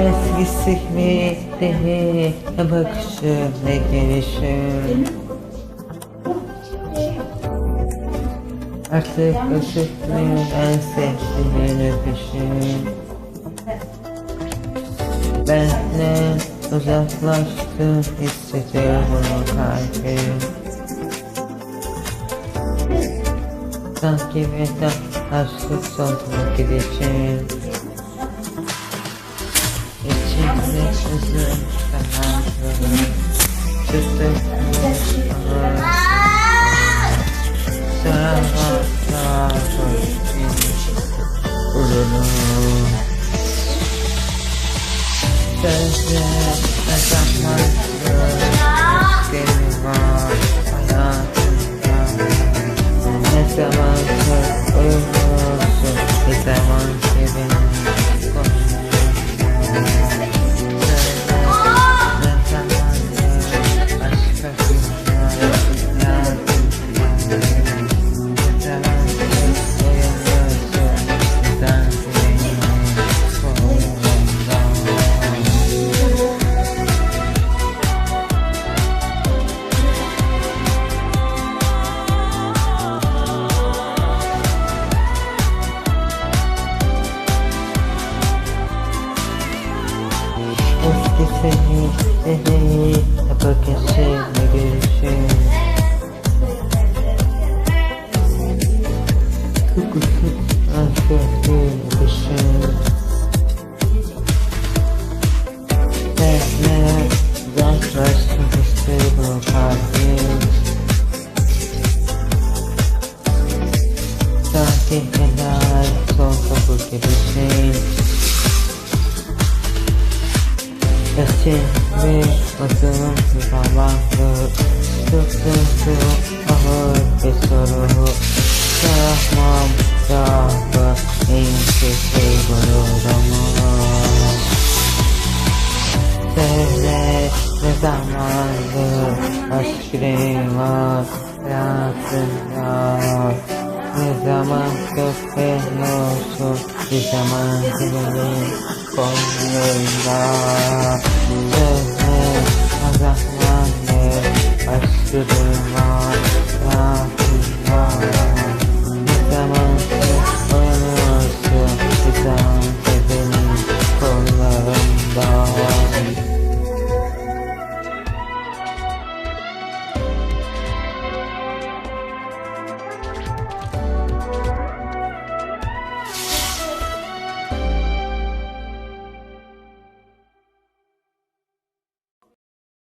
Eskisi mi değil bakışım ne gelişim Artık ışıklıyım en sevdiğin öpüşüm. Benden uzaklaştı hissediyor bunu kalbim Sanki birden aşkı soldu gideceğim hayatımda Ne zamandır kimler Hayatımda Seni seni bakışını görüşüm Kokusu aşkın bakışım Benle uzaklaşmak istedim bu kalbim Sanki helal son kapı girişim Yaşımı adımım zamanlı Sıkıntı ağır bir soru Sarahmam cevabı en kötü gururumu Söyle ne zamandır aşkın var hayatında Ne zaman köpen olsun bir zaman koynuna Sevmek, kazanmanı, aşkı duymak